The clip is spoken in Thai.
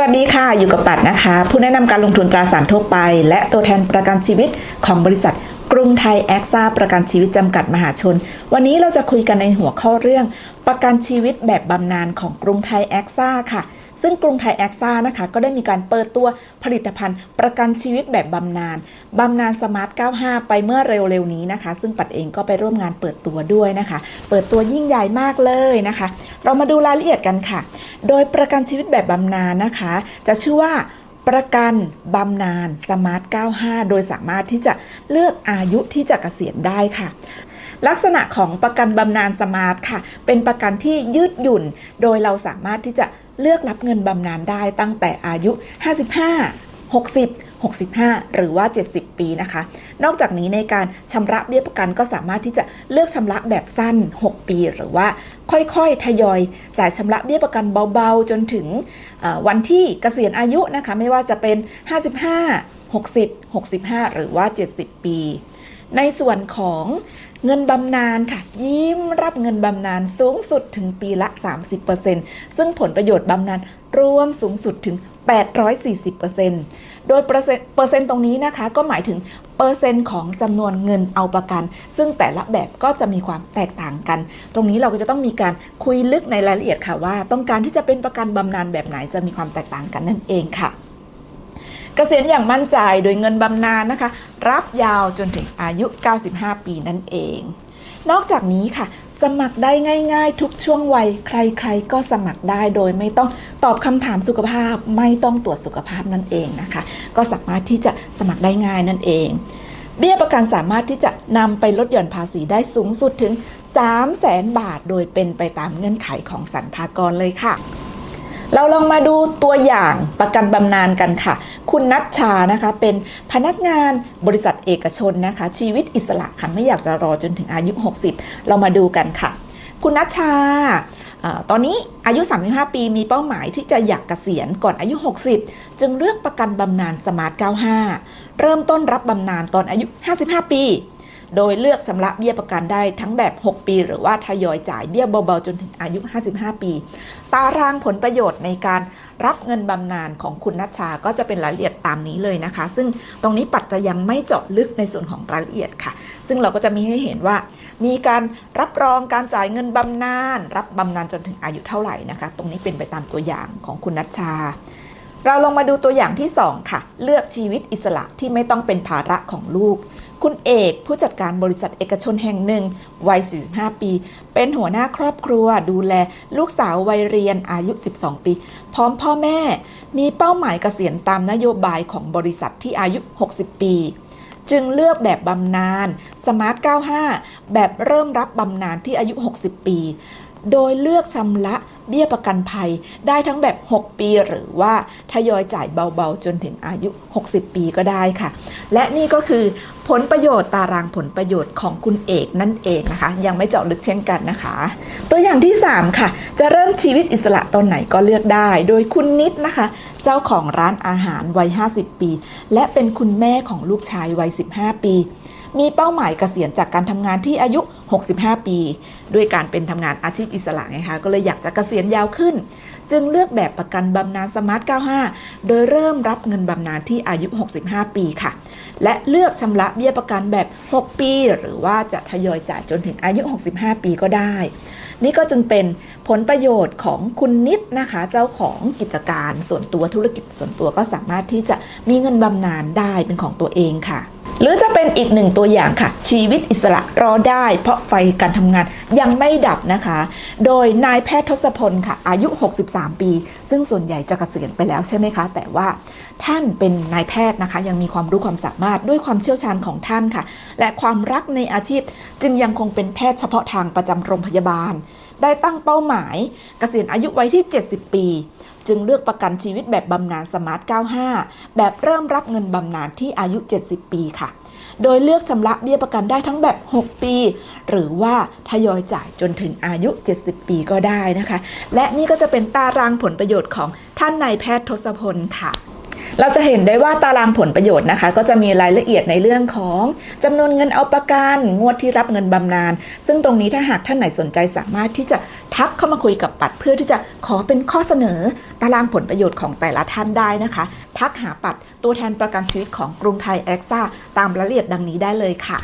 วัสดีค่ะ อยู่กับปัดนะคะ ผู้แนะนำการลงทุนตราสารทั่วไป และตัวแทนประกันชีวิตของบริษัทกรุงไทยแอคซ่าประกันชีวิตจำกัดมหาชน วันนี้เราจะคุยกันในหัวข้อเรื่อง ประกันชีวิตแบบบำนาญของกรุงไทยแอคซ่าค่ะ ซึ่งกรุงไทยแอคซ่านะคะก็ได้มีการเปิดตัวผลิตภัณฑ์ ประกันชีวิตแบบบำนาญบำนาญสมาร์ท 95 ไปเมื่อเร็วๆนี้นะคะ ซึ่งปัดเองก็ไปร่วมงานเปิดตัวด้วยนะคะ เปิดตัวยิ่งใหญ่มากเลยนะคะ เรามาดูรายละเอียดกันค่ะ โดยประกันชีวิตแบบบำนาญนะคะ จะชื่อว่าประกันบำนาญสมาร์ท 95 โดยสามารถที่จะเลือกอายุที่จะเกษียณได้ค่ะ ลักษณะของประกันบำนาญสมาร์ทค่ะ เป็นประกันที่ยืดหยุ่น โดยเราสามารถที่จะเลือกรับเงินบำนาญได้ตั้งแต่อายุ 55 60 65 หรือว่า 70 ปีนะคะ นอกจากนี้ในการชำระเบี้ยประกันก็สามารถที่จะเลือกชำระแบบสั้น 6 ปี หรือว่าค่อยๆ ทยอย จ่ายชำระเบี้ยประกันเบาๆ จนถึงวันที่เกษียณอายุนะคะ ไม่ว่าจะเป็น 55 60 65 หรือว่า 70 ปี ในส่วนของเงินบำนาญค่ะ ยิ้มรับเงินบำนาญสูงสุดถึงปีละ 30%ซึ่งผลประโยชน์บำนาญรวมสูงสุดถึง 840%โดยเปอร์เซ็นต์เปอร์เซ็นต์ตรงนี้นะคะ ก็หมายถึงเปอร์เซ็นต์ของจำนวนเงินเอาประกัน ซึ่งแต่ละแบบก็จะมีความแตกต่างกัน ตรงนี้เราก็จะต้องมีการคุยลึกในรายละเอียดค่ะว่า ต้องการที่จะเป็นประกันบำนาญแบบไหนจะมีความแตกต่างกันนั่นเองค่ะ กษียณอย่างมั่นใจโดยเงินบำนาญนะคะ รับยาวจนถึงอายุ 95 ปีนั่นเอง นอกจากนี้ค่ะ สมัครได้ง่าย ๆ ทุกช่วงวัย ใคร ๆ ก็สมัครได้โดยไม่ต้องตอบคำถามสุขภาพ ไม่ต้องตรวจสุขภาพนั่นเองนะคะ ก็สามารถที่จะสมัครได้ง่ายนั่นเอง เบี้ยประกันสามารถที่จะนำไปลดหย่อนภาษีได้สูงสุดถึง 3 0 0แสนบาท โดยเป็นไปตามเงื่อนไขของสรรพากรเลยค่ะ เราลองมาดูตัวอย่างประกันบำนาญกันค่ะ คุณนัชชานะคะเป็นพนักงานบริษัทเอกชนนะคะ ชีวิตอิสระค่ะไม่อยากจะรอจนถึงอายุ 60 เรามาดูกันค่ะ คุณนัชชาอาตอนนี้อายุ 35 ปีมีเป้าหมายที่จะอยากเกษียณก่อนอายุ 60 จึงเลือกประกันบำนาญสมาร์ท 95 เริ่มต้นรับบำนาญตอนอายุ 55 ปี โดยเลือกชำระเบี้ยประกันได้ทั้งแบบ 6 ปี หรือว่าทยอยจ่ายเบี้ยเบาๆจนถึงอายุ 55 ปี ตารางผลประโยชน์ในการรับเงินบำนาญของคุณนัชชาก็จะเป็นรายละเอียดตามนี้เลยนะคะ ซึ่งตรงนี้ปัจจะยังไม่เจาะลึกในส่วนของรายละเอียดค่ะ ซึ่งเราก็จะมีให้เห็นว่า มีการรับรองการจ่ายเงินบำนาญรับบำนาญจนถึงอายุเท่าไหร่นะคะ ตรงนี้เป็นไปตามตัวอย่างของคุณนัชชา เราลองมาดูตัวอย่างที่ 2 ค่ะ เลือกชีวิตอิสระที่ไม่ต้องเป็นภาระของลูก คุณเอกผู้จัดการบริษัทเอกชนแห่งหนึ่ง วัย 45 ปี เป็นหัวหน้าครอบครัว ดูแลลูกสาววัยเรียนอายุ 12 ปี พร้อมพ่อแม่ มีเป้าหมายเกษียณตามนโยบายของบริษัทที่อายุ 60 ปี จึงเลือกแบบบำนาญสมาร์ท 95 แบบเริ่มรับบำนาญที่อายุ 60 ปี โดยเลือกชำระ เบี้ยประกันภัยได้ทั้งแบบ 6 ปี หรือว่าทยอยจ่ายเบาๆ จนถึงอายุ 60 ปีก็ได้ค่ะ และนี่ก็คือผลประโยชน์ตารางผลประโยชน์ของคุณเอกนั่นเองนะคะ ยังไม่เจาะลึกเช่นกันนะคะ ตัวอย่างที่ 3 ค่ะ จะเริ่มชีวิตอิสระตอนไหนก็เลือกได้ โดยคุณนิดนะคะ เจ้าของร้านอาหารวัย 50 ปี และเป็นคุณแม่ของลูกชายวัย 15 ปี มีเป้าหมายเกษียณจากการทำงานที่อายุ 65 ปี ด้วยการเป็นทำงานอาชีพอิสระไงคะ ก็เลยอยากจะเกษียณยาวขึ้น จึงเลือกแบบประกันบำนาญสมาร์ท 95 โดยเริ่มรับเงินบำนาญที่อายุ 65 ปีค่ะ และเลือกชำระเบี้ยประกันแบบ 6 ปี หรือว่าจะทยอยจ่ายจนถึงอายุ 65 ปีก็ได้ นี่ก็จึงเป็นผลประโยชน์ของคุณนิดนะคะ เจ้าของกิจการส่วนตัวธุรกิจส่วนตัวก็สามารถที่จะมีเงินบำนาญได้เป็นของตัวเองค่ะ หรือจะเป็นอีกหนึ่งตัวอย่างค่ะ ชีวิตอิสระรอได้ เพราะไฟการทำงานยังไม่ดับนะคะ โดยนายแพทย์ทศพลค่ะ อายุ 63 ปี ซึ่งส่วนใหญ่จะเกษียณไปแล้วใช่ไหมคะ แต่ว่าท่านเป็นนายแพทย์นะคะ ยังมีความรู้ความสามารถด้วยความเชี่ยวชาญของท่านค่ะ และความรักในอาชีพจึงยังคงเป็นแพทย์เฉพาะทางประจำโรงพยาบาล ได้ตั้งเป้าหมาย เกษียณอายุไว้ที่ 70 ปี จึงเลือกประกันชีวิตแบบบำนาญสมาร์ท 95 แบบเริ่มรับเงินบำนาญที่อายุ 70 ปีค่ะ โดยเลือกชำระเบี้ยประกันได้ทั้งแบบ 6 ปี หรือว่าทยอยจ่ายจนถึงอายุ 70 ปีก็ได้นะคะ และนี่ก็จะเป็นตารางผลประโยชน์ของท่านนายแพทย์ทศพลค่ะ เราจะเห็นได้ว่าตารางผลประโยชน์นะคะ ก็จะมีรายละเอียดในเรื่องของจำนวนเงินเอาประกันงวดที่รับเงินบำนาญซึ่งตรงนี้ถ้าหากท่านไหนสนใจสามารถที่จะทักเข้ามาคุยกับปัดเพื่อที่จะขอเป็นข้อเสนอ ตารางผลประโยชน์ของแต่ละท่านได้นะคะ ทักหาปัดตัวแทนประกันชีวิตของกรุงไทยแอคซ่าตามรายละเอียดดังนี้ได้เลยค่ะ